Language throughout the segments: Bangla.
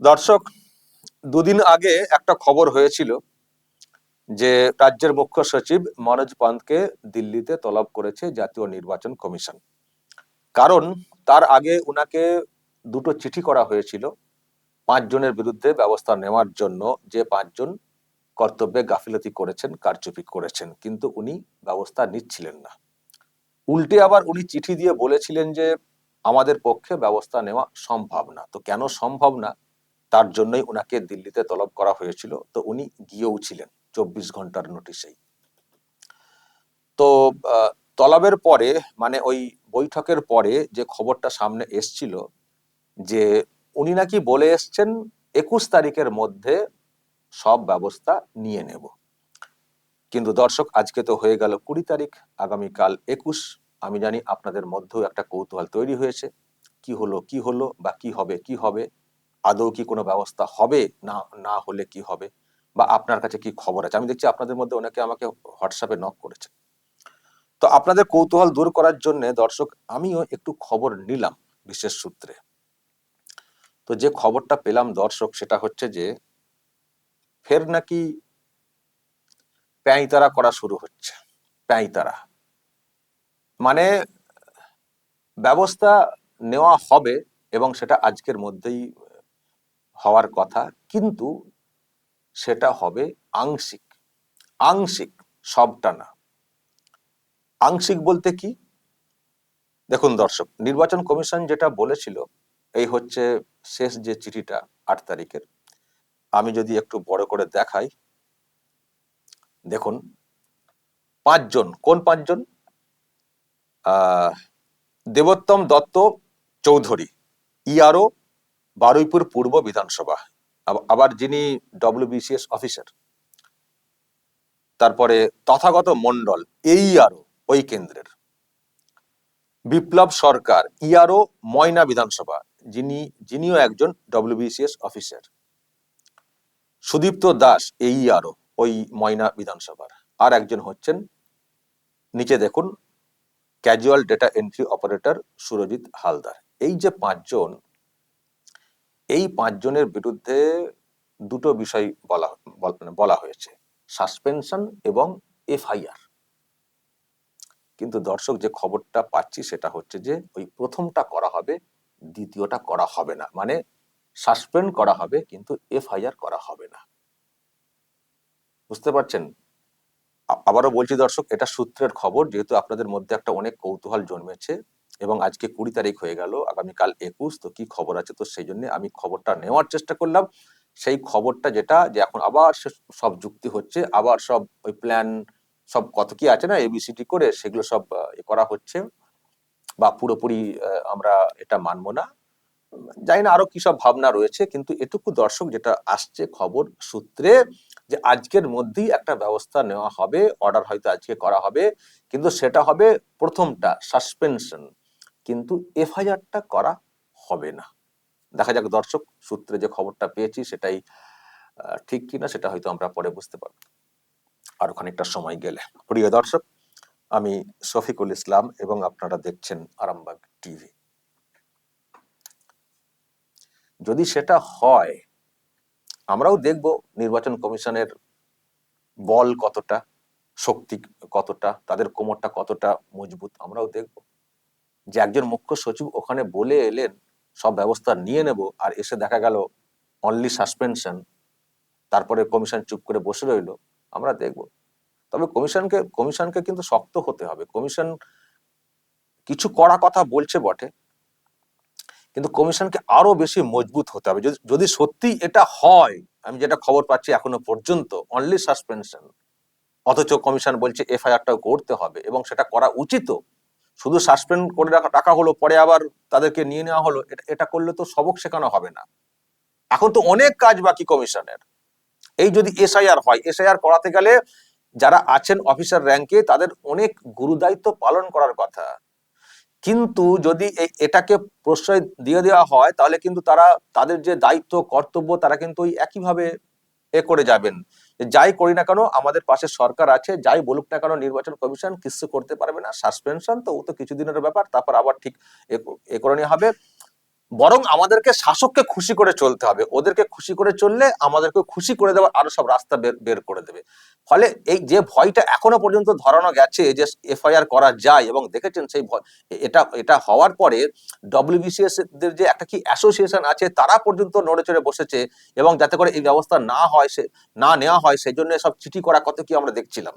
দর্শক, দুদিন আগে একটা খবর হয়েছিল যে রাজ্যের মুখ্য সচিব মনোজ পান্তকে দিল্লিতে তলব করেছে জাতীয় নির্বাচন কমিশন। কারণ তার আগে উনাকে দুটো চিঠি করা হয়েছিল পাঁচজনের বিরুদ্ধে ব্যবস্থা নেওয়ার জন্য যে পাঁচজন কর্তব্যে গাফিলতি করেছেন, কারচুপি করেছেন, কিন্তু উনি ব্যবস্থা নিচ্ছিলেন না। উল্টে আবার উনি চিঠি দিয়ে বলেছিলেন যে আমাদের পক্ষে ব্যবস্থা নেওয়া সম্ভব না। তো কেন সম্ভব না? তার জন্যই ওনাকে দিল্লিতে তলব করা হয়েছিল। তো উনি গিয়েও ছিলেন চব্বিশ ঘণ্টার নোটিশেই। তো তলবের পরে মানে ওই বৈঠকের পরে যে খবরটা সামনে এসছিল যে উনি নাকি বলে এসছেন, একুশ তারিখের মধ্যে সব ব্যবস্থা নিয়ে নেব। কিন্তু দর্শক, আজকে তো হয়ে গেল কুড়ি তারিখ, আগামীকাল একুশ। আমি জানি আপনাদের মধ্যেও একটা কৌতূহল তৈরি হয়েছে। কি হলো কি হলো বা কি হবে কি হবে? আদৌ কি কোনো ব্যবস্থা হবে? না না হলে কি হবে? বা আপনার কাছে কি খবর আছে? আমি দেখছি আপনাদের মধ্যে অনেকে আমাকে হোয়াটসঅ্যাপে নক করেছে। তো আপনাদের কৌতূহল দূর করার জন্য দর্শক, আমিও একটু খবর নিলাম বিশেষ সূত্রে। তো যে খবরটা পেলাম দর্শক, সেটা হচ্ছে যে, ফের নাকি প্যাঁইতারা করা শুরু হচ্ছে। প্যাঁইতারা। মানে ব্যবস্থা নেওয়া হবে এবং সেটা আজকের মধ্যেই হওয়ার কথা, কিন্তু সেটা হবে আংশিক। আংশিক সবটা না। আংশিক বলতে কি? দেখুন দর্শক, নির্বাচন কমিশন যেটা বলেছিল, এই হচ্ছে শেষ যে চিঠিটা আট তারিখের, আমি যদি একটু বড় করে দেখাই। দেখুন, পাঁচজন, কোন পাঁচজন? দেবোত্তম দত্ত চৌধুরী, ইআরও বারুইপুর পূর্ব বিধানসভা আবার যিনি ডব্লিউবিসিএস অফিসার তারপরে তথাগত মন্ডল এই আরও ওই কেন্দ্রের। বিপ্লব সরকার ইআরও ময়না বিধানসভা, যিনি, যিনিও একজন ডব্লিউবিসিএস অফিসার সুদীপ্ত দাস এই আরও ওই ময়না বিধানসভার। আর একজন হচ্ছেন, নিচে দেখুন casual data entry operator Surajit Haldar. এই যে পাঁচজন এই পাঁচজনের বিরুদ্ধে দুটো বিষয় বলা বলা হয়েছে। সাসপেনশন এবং এফআইআর। কিন্তু দর্শক, যে খবরটা পাচ্ছি সেটা হচ্ছে যে, ওই প্রথমটা করা হবে, দ্বিতীয়টা করা হবে না। মানে সাসপেন্ড করা হবে, কিন্তু এফআইআর করা হবে না। বুঝতে পারছেন? আবারও বলছি দর্শক, এটা সূত্রের খবর, যেহেতু আপনাদের মধ্যে একটা অনেক কৌতূহল জন্মেছে এবং আজকে কুড়ি তারিখ হয়ে গেল, আগামীকাল একুশ, তো কি খবর আছে? তো সেই জন্য আমি খবরটা নেওয়ার চেষ্টা করলাম। সেই খবরটা যেটা, যে এখন আবার সব যুক্তি হচ্ছে, আবার সব ওই প্ল্যান সব কত কি আছে না এবিসিটি করে সেগুলো সব করা হচ্ছে। বা পুরোপুরি আমরা এটা মানবো না। জানি না আরও কি সব ভাবনা রয়েছে, কিন্তু এটুকু দর্শক যেটা আসছে খবর সূত্রে, যে আজকের মধ্যেই একটা ব্যবস্থা নেওয়া হবে অর্ডার হয়তো আজকে করা হবে, কিন্তু সেটা হবে প্রথমটা সাসপেনশন কিন্তু এফআইআরটা করা হবে না। দেখা যাক দর্শক সূত্রে যে খবরটা পেয়েছি সেটাই ঠিক কিনা সেটা হয়তো আমরা পরে বুঝতে পারব। আর খানিকটা সময় গেলে। প্রিয় দর্শক, আমি শফিকুল ইসলাম এবং আপনারা দেখছেন আরামবাগ টিভি। যদি সেটা হয়, আমরাও দেখব নির্বাচন কমিশনের বল কতটা, শক্তি কতটা, তাদের কোমরটা কতটা মজবুত, আমরাও দেখব। যে একজন মুখ্য সচিব ওখানে বলে এলেন, সব ব্যবস্থা নিয়ে নেব। আর এসে দেখা গেল অনলি সাসপেনশন তারপরে কমিশন চুপ করে বসে রইল, আমরা দেখব। তবে কমিশনকে কমিশনকে কিন্তু শক্ত হতে হবে। কমিশন কিছু করা কথা বলছে বটে, কিন্তু কমিশনকে আরও বেশি মজবুত হতে হবে। যদি- সত্যি এটা হয়, আমি যেটা খবর পাচ্ছি এখনও পর্যন্ত অনলি সাসপেনশন অথচ কমিশন বলছে, এফআইআরটাও করতে হবে এবং সেটা করা উচিত শুধু সাসপেন্ড করে রাখা হলো, পরে আবার তাদেরকে নিয়ে নেওয়া হলো, এটা- করলে তো সবক শেখানো হবে না। এখন তো অনেক কাজ বাকি কমিশনের। এই যদি এসআইআর হয়, এসআইআর করাতে গেলে যারা আছেন অফিসার র্যাঙ্কে তাদের অনেক গুরুদায়িত্ব পালন করার কথা। কিন্তু যদি এটাকে প্রশ্রয় দিয়ে দেওয়া হয়, তাহলে কিন্তু তারা, তাদের যে দায়িত্ব, কর্তব্য, তারা কিন্তু ওই একইভাবে এ করে যাবেন। যাই করি না কেন, আমাদের পাশে সরকার আছে, যাই বলুক না কেন, নির্বাচন কমিশন কিছু করতে পারবে না সাসপেনশন তো ও তো কিছুদিনের ব্যাপার, তারপর আবার ঠিক এ- করে নেওয়া হবে। বরং আমাদেরকে শাসককে খুশি করে চলতে হবে। ওদেরকে খুশি করে চললে আমাদেরকে খুশি করে দেওয়ার আরও সব রাস্তা বের বের করে দেবে। ফলে এই যে ভয়টা এখনও পর্যন্ত ধরানো গেছে যে এফআইআর করা যায় এবং দেখেছেন সেই ভয়, এটা এটা হওয়ার পরে ডব্লিউবিসিএস দের যে একটা কি অ্যাসোসিয়েশন আছে, তারা পর্যন্ত নড়ে চড়ে বসেছে এবং যাতে করে এই ব্যবস্থা না হয় সে, না নেওয়া হয় সেই জন্য সব চিঠি করা কত কি আমরা দেখছিলাম।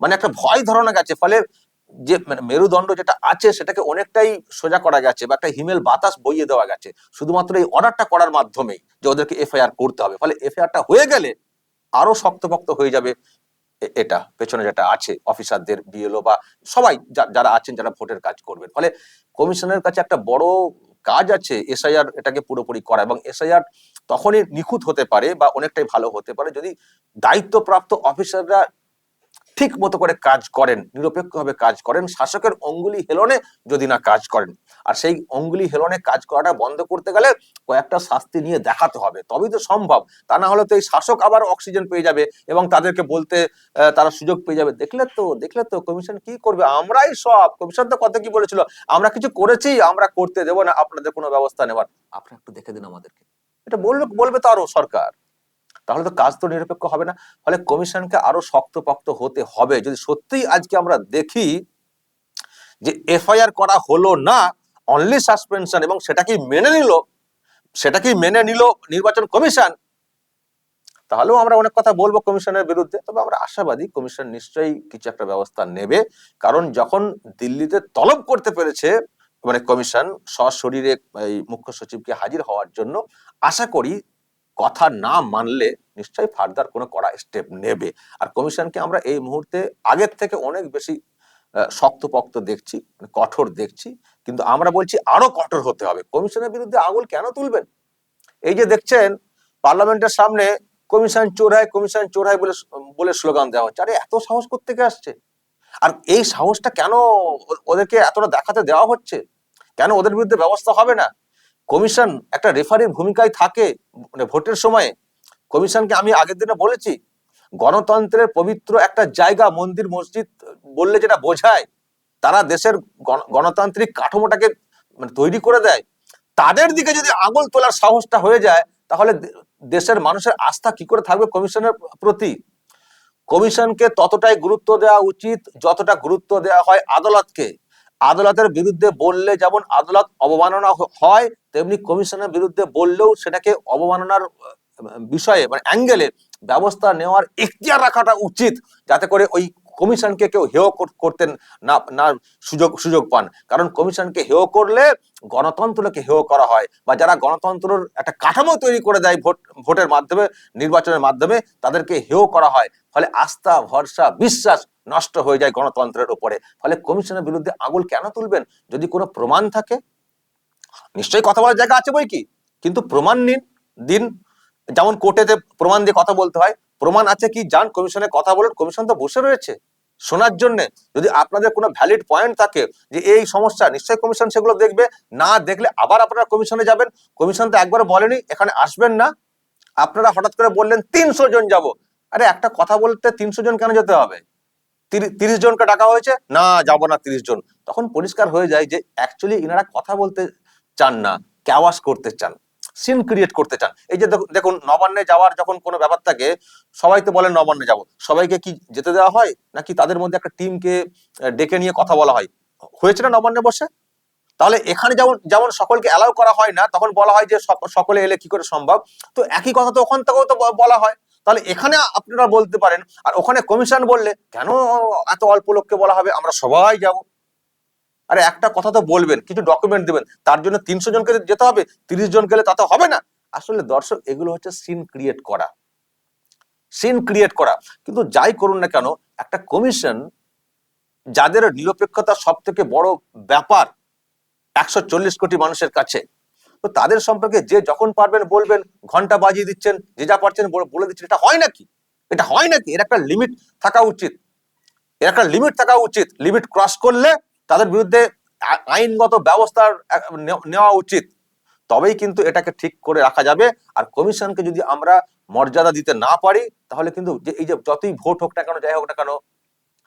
মানে একটা ভয় ধরানো গেছে। ফলে যে মানে মেরুদণ্ড যেটা আছে সেটাকে অনেকটাই সোজা করা গেছে বা একটা হিমেল বাতাস বইয়ে দেওয়া গেছে। শুধুমাত্র এই অর্ডারটা করার মাধ্যমেই যে ওদেরকে এফআইআর করতে হবে। ফলে এফআইআরটা হয়ে গেলে আরও শক্তপোক্ত হয়ে যাবে এটা, পেছনে যেটা আছে, অফিসারদের, বিএলও বা সবাই যারা আছেন, যারা ভোটের কাজ করবেন। ফলে কমিশনের কাছে একটা বড় কাজ আছে এসআইআর এটাকে পুরোপুরি করা এবং এসআইআর তখনই নিখুঁত হতে পারে বা অনেকটাই ভালো হতে পারে যদি দায়িত্বপ্রাপ্ত অফিসাররা ঠিক মতো করে কাজ করেন, নিরপেক্ষভাবে কাজ করেন, শাসকের অঙ্গুলি হেলনে যদি না কাজ করেন। আর সেই অঙ্গুলি হেলনে কাজ করাটা বন্ধ করতে গেলে কয়েকটা শাস্তি নিয়ে দেখাতে হবে। তবেই তো সম্ভব। তা না হলে তো এই শাসক আবার অক্সিজেন পেয়ে যাবে এবং তাদেরকে বলতে তারা সুযোগ পেয়ে যাবে। দেখলে তো দেখলে তো কমিশন কি করবে? আমরাই সব। কমিশন তো কত কি বলেছিল? আমরা কিছু করেছি, আমরা করতে দেবো না। আপনাদের কোনো ব্যবস্থা নেবার আপনারা একটু দেখে দিন আমাদেরকে। এটা বলবে বলবে তো আরও সরকার। তাহলে তো কাজ তো নিরপেক্ষ হবে না। ফলে কমিশনকে আরও শক্তপোক্ত হতে হবে। যদি সত্যিই আজকে আমরা দেখি যে এফআইআর করা হলো না অনলি সাসপেনশন এবং সেটাকেই মেনে নিল সেটাকেই মেনে নিল নির্বাচন কমিশন, তাহলেও আমরা অনেক কথা বলব কমিশনের বিরুদ্ধে। তবে আমরা আশাবাদী কমিশন নিশ্চয়ই কিছু একটা ব্যবস্থা নেবে। কারণ যখন দিল্লিতে তলব করতে পেরেছে মানে কমিশন সশরীরে এই মুখ্য সচিবকে হাজির হওয়ার জন্য, আশা করি কথা না মানলে নিশ্চয়ই ফার্দার কোনো কড়া স্টেপ নেবে। আর কমিশনকে আমরা এই মুহূর্তে আগের থেকে অনেক বেশি শক্তপোক্ত দেখছি মানে কঠোর দেখছি, কিন্তু আমরা বলছি আরও কঠোর হতে হবে। কমিশনের বিরুদ্ধে আঙুল কেন তুলবেন? এই যে দেখছেন, পার্লামেন্টের সামনে কমিশন চোর হয় কমিশন চোর হয় বলে বলে স্লোগান দেওয়া হচ্ছে। আরে এত সাহস থেকে আসছে? আর এই সাহসটা কেন ওদেরকে এতটা দেখাতে দেওয়া হচ্ছে? কেন ওদের বিরুদ্ধে ব্যবস্থা হবে না? কমিশন একটা রেফারির ভূমিকায় থাকে মানে ভোটের সময়ে। কমিশনকে আমি আগের দিনে বলেছি, গণতন্ত্রের পবিত্র একটা জায়গা, মন্দির, মসজিদ বললে যেটা বোঝায়, তারা দেশের গণ- গণতান্ত্রিক কাঠামোটাকে মানে তৈরি করে দেয়। তাদের দিকে যদি আঙুল তোলার সাহসটা হয়ে যায়, তাহলে দেশের মানুষের আস্থা কি করে থাকবে কমিশনের প্রতি? কমিশনকে ততটাই গুরুত্ব দেওয়া উচিত, যতটা গুরুত্ব দেওয়া হয় আদালতকে। আদালতের বিরুদ্ধে বললে যেমন আদালত অবমাননা হয়, তেমনি কমিশনের বিরুদ্ধে বললেও সেটাকে অবমাননার বিষয়ে মানে অ্যাঙ্গেলে ব্যবস্থা নেওয়ার এখতিয়ার রাখাটা উচিত, যাতে করে ওই কমিশনকে কেউ হেয় কর- করতে না না সুযোগ সুযোগ পান। কারণ কমিশনকে হেয় করলে গণতন্ত্রকে হেয় করা হয় বা যারা গণতন্ত্রের একটা কাঠামো তৈরি করে দেয় ভোট, ভোটের মাধ্যমে, নির্বাচনের মাধ্যমে, তাদেরকে হেয় করা হয়। ফলে আস্থা, ভরসা, বিশ্বাস নষ্ট হয়ে যায় গণতন্ত্রের উপরে। ফলে কমিশনের বিরুদ্ধে আঙুল কেন তুলবেন? যদি কোনো প্রমাণ থাকে? নিশ্চয়ই কথা বলার জায়গা আছে বই কি? কিন্তু প্রমাণ নিন, দিন। যেমন কোর্টেতে প্রমাণ দিয়ে কথা বলতে হয়। প্রমাণ আছে কি? যান কমিশনে কথা বলুন। কমিশন তো বসে রয়েছে। শোনার জন্য যদি আপনাদের কোনো ভ্যালিড পয়েন্ট থাকে যে এই সমস্যা, নিশ্চয়ই কমিশন সেগুলো দেখবে। না দেখলে আবার আপনারা কমিশনে যাবেন। কমিশন তো একবার বলেনি, এখানে আসবেন না। আপনারা হঠাৎ করে বললেন, তিনশো জন যাব। আরে একটা কথা বলতে তিনশো জন কেন যেতে হবে? তিরি- তিরিশ জনকে ডাকা হয়েছে? না, যাব না তিরিশ জন। তখন পরিষ্কার হয়ে যায় যে অ্যাকচুয়ালি ইনারা কথা বলতে চান না ক্যাওয়াস করতে চান। সিন ক্রিয়েট করতে চান। এই যে দেখুন- নবান্নে যাওয়ার যখন কোনো ব্যাপার থাকে, সবাই তো বলেন নবান্নে যাব। সবাইকে কি যেতে দেওয়া হয়? নাকি তাদের মধ্যে একটা টিমকে ডেকে নিয়ে কথা বলা হয়? হয়েছে না নবান্নে বসে? তাহলে এখানে যেমন যেমন সকলকে অ্যালাউ করা হয় না, তখন বলা হয় যে সক- সকলে এলে কি করে সম্ভব? তো একই কথা তো ওখান থেকেও তো বলা হয়। তাহলে এখানে আপনারা বলতে পারেন, আর ওখানে কমিশন বললে কেন এত অল্প লোককে বলা হবে? আমরা সবাই যাব। আরে একটা কথা তো বলবেন, কিছু ডকুমেন্ট দেবেন, তার জন্য তিনশো জনকে যেতে হবে, তিরিশ জন গেলে তাতে হবে না। আসলে দর্শক, এগুলো হচ্ছে সিন ক্রিয়েট করা। সিন ক্রিয়েট করা। কিন্তু যাই করুন না কেন, একটা কমিশন যাদের নিরপেক্ষতা সব থেকে বড় ব্যাপার একশো চল্লিশ কোটি মানুষের কাছে, তো তাদের সম্পর্কে যে যখন পারবেন বলবেন, ঘণ্টা বাজিয়ে দিচ্ছেন, যে যা পারছেন বলে- দিচ্ছেন, এটা হয় নাকি? এটা হয় নাকি? এর একটা লিমিট থাকা উচিত। এর একটা লিমিট থাকা উচিত। লিমিট ক্রস করলে তাদের বিরুদ্ধে আইনগত ব্যবস্থার নেওয়া- উচিত। তবেই কিন্তু এটাকে ঠিক করে রাখা যাবে। আর কমিশনকে যদি আমরা মর্যাদা দিতে না পারি, তাহলে কিন্তু এই যে, যতই ভোট হোক না কেন, যাই হোক না কেন,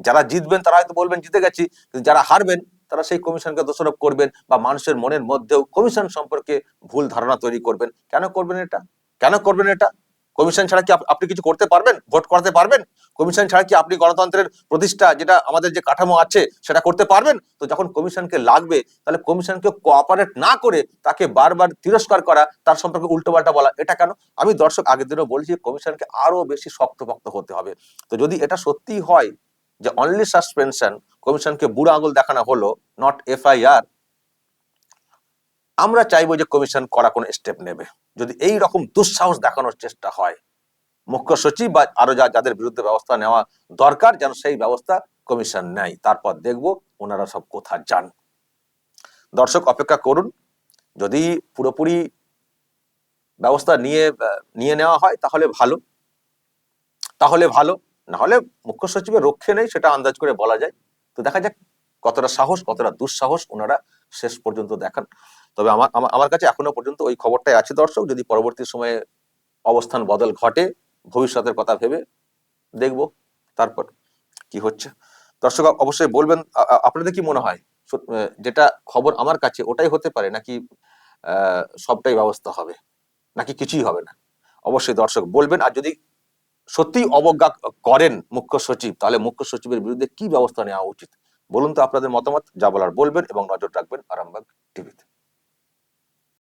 যারা জিতবেন তারা হয়তো বলবেন জিতে গেছি, কিন্তু যারা হারবেন, তারা সেই কমিশনকে দোষারোপ করবেন বা মানুষের মনের মধ্যেও কমিশন সম্পর্কে ভুল ধারণা তৈরি করবেন। কেন করবেন এটা? কেন করবেন এটা? কমিশন ছাড়া কি আপনি কিছু করতে পারবেন? ভোট করাতে পারবেন? কমিশন ছাড়া কি আপনি গণতন্ত্রের প্রতিষ্ঠা, যেটা আমাদের যে কাঠামো আছে, সেটা করতে পারবেন? তো যখন কমিশনকে লাগবে, তাহলে কমিশনকে কোঅপারেট না করে তাকে বারবার তিরস্কার করা, তার সম্পর্কে উল্টোপাল্টা বলা, এটা কেন? আমি দর্শক আগের দিনও বলছি কমিশনকে আরও বেশি শক্তপক্ত হতে হবে। তো যদি এটা সত্যি হয় যে অনলি সাসপেনশন কমিশনকে বুড়ো আঙুল দেখানো হলো নট এফআইআর আমরা চাইব যে কমিশন করা কোনো স্টেপ নেবে। যদি এই রকম দুঃসাহস দেখানোর চেষ্টা হয়, মুখ্য সচিব বা আরও যা যাদের বিরুদ্ধে ব্যবস্থা নেওয়া দরকার, যেন সেই ব্যবস্থা কমিশন নেয়। তারপর দেখব ওনারা সব কোথা যান। দর্শক, অপেক্ষা করুন। যদি পুরোপুরি ব্যবস্থা নিয়ে নিয়ে নেওয়া হয়, তাহলে ভালো। তাহলে ভালো। না হলে মুখ্য সচিবের রক্ষে নেই, সেটা আন্দাজ করে বলা যায়। তো দেখা যাক কতটা সাহস, কতটা দুঃসাহস ওনারা শেষ পর্যন্ত দেখান। তবে আমার, আমার- কাছে এখনও পর্যন্ত ওই খবরটাই আছে দর্শক। যদি পরবর্তী সময়ে অবস্থান বদল ঘটে, ভবিষ্যতের কথা ভেবে দেখব, তারপর কি হচ্ছে। দর্শক, অবশ্যই বলবেন আপনাদের কি মনে হয়? যেটা খবর আমার কাছে ওটাই হতে পারে নাকি সবটাই ব্যবস্থা হবে? নাকি কিছুই হবে না? অবশ্যই দর্শক বলবেন, আর যদি সত্যি অবজ্ঞা করেন মুখ্য সচিব, তাহলে মুখ্য সচিবের বিরুদ্ধে কি ব্যবস্থা নেওয়া উচিত? বলুন তো আপনাদের মতামত, যা বলার বলবেন এবং নজর রাখবেন আরামবাগ টিভিতে।